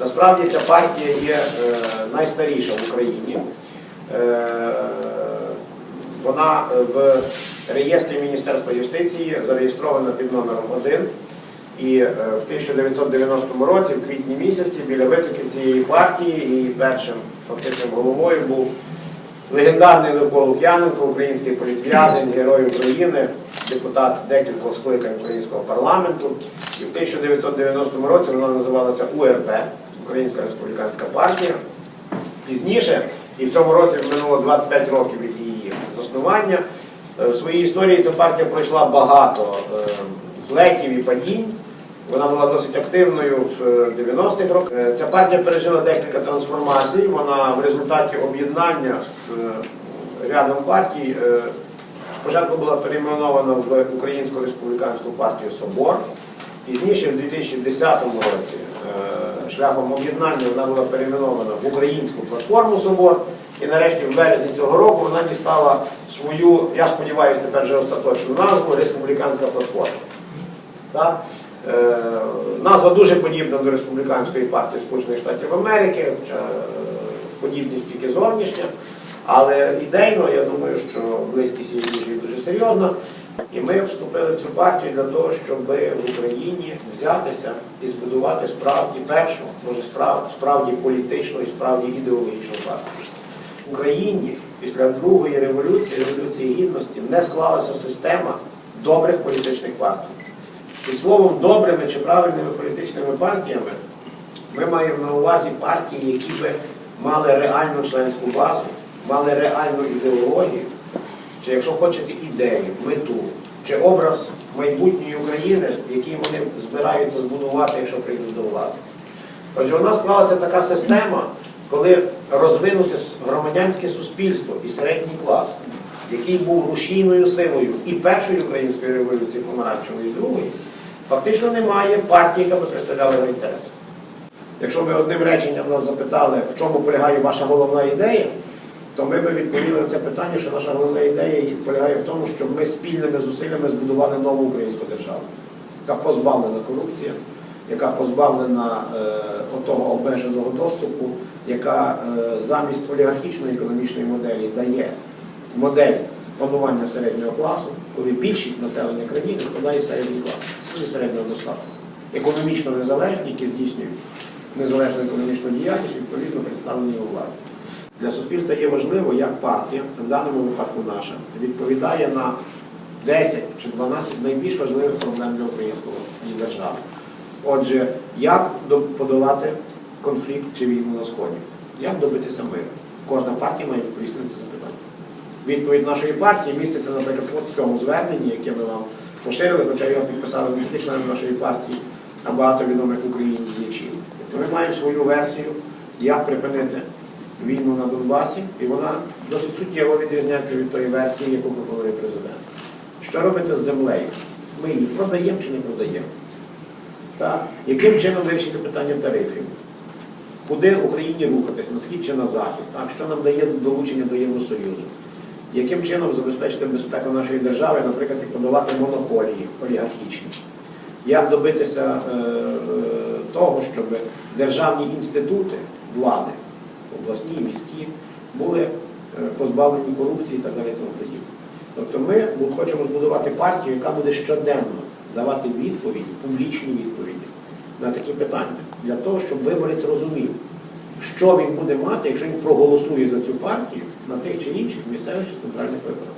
Насправді ця партія є е, найстаріша в Україні. Е, Вона в реєстрі Міністерства юстиції зареєстрована під номером 1. І е, в 1990 році, в квітні місяці, біля витоків цієї партії і першим фактичним головою був легендарний Левко Лук'яненко, український політв'язень, герой України, депутат декількох скликань українського парламенту. І в 1990 році вона називалася УРП, Українська республіканська партія. Пізніше, і в цьому році минуло 25 років від її заснування. е, В своїй історії ця партія пройшла багато е, злетів і падінь. Вона була досить активною в е, 90-х роках. Е, Ця партія пережила декілька трансформацій. Вона в результаті об'єднання з рядом партій спочатку була перейменована в Українську республіканську партію Собор. Пізніше, в 2010 році, е, шляхом об'єднання вона була перейменована в Українську платформу Собор. І нарешті в березні цього року вона дістала свою, я сподіваюся, тепер вже остаточну назву Республіканська платформа. Так? Е, назва дуже подібна до республіканської партії Сполучених Штатів Америки, хоча е, подібність тільки зовнішня. Але ідейно, я думаю, що близькість її дуже серйозна. І ми вступили в цю партію для того, щоб в Україні взятися і збудувати справді першу, може справ- справді політичну і справді ідеологічну партію. В Україні після Другої революції, революції гідності, не склалася система добрих політичних партій. Під словом добрими чи правильними політичними партіями ми маємо на увазі партії, які би мали реальну членську базу, мали реальну ідеологію, чи якщо хочете ідею, мету, чи образ майбутньої України, який вони збираються збудувати, якщо прийдуть до влади. Отже, у нас склалася така система, коли розвинуте громадянське суспільство і середній клас, який був рушійною силою і першої української революції помаранчевої, і другої, фактично немає партії, яка би представляла його інтереси. Якщо ви одним реченням нас запитали, в чому полягає ваша головна ідея, то ми би відповіли на це питання, що наша головна ідея полягає в тому, щоб ми спільними зусиллями збудували нову українську державу, яка позбавлена корупції, яка позбавлена е, отого обмеженого доступу, яка е, замість олігархічної економічної моделі дає модель панування середнього класу, коли більшість населення країни складає середній клас, ну і середнього достатку. Економічно незалежні, які здійснюють незалежну економічну діяльність, відповідно представлені у владі. Для суспільства є важливо, як партія, в даному випадку наша, відповідає на 10 чи 12 найбільш важливих проблем для українського держави. Отже, як подолати конфлікт чи війну на Сході? Як добитися миру? Кожна партія має відповісти на це запитання. Відповідь нашої партії міститься, наприклад, в цьому зверненні, яке ми вам поширили, хоча його підписали не тільки члени нашої партії, а багато відомих в Україні діячів. Ми маємо свою версію, як припинити війну на Донбасі, і вона досить суттєво відрізняється від тої версії, яку пропонує президент. Що робити з землею? Ми її продаємо чи не продаємо? Так? Яким чином вирішити питання тарифів? Куди Україні рухатись, на схід чи на захід? Так? Що нам дає долучення до Євросоюзу? Яким чином забезпечити безпеку нашої держави, наприклад, і подолати монополії олігархічні? Як добитися е, е, того, щоб державні інститути влади, обласні, міські, були е, позбавлені корупції і так далі тому подібне. Тобто ми хочемо збудувати партію, яка буде щоденно давати відповіді, публічні відповіді на такі питання, для того, щоб виборець розумів, що він буде мати, якщо він проголосує за цю партію на тих чи інших місцевих центральних виборах.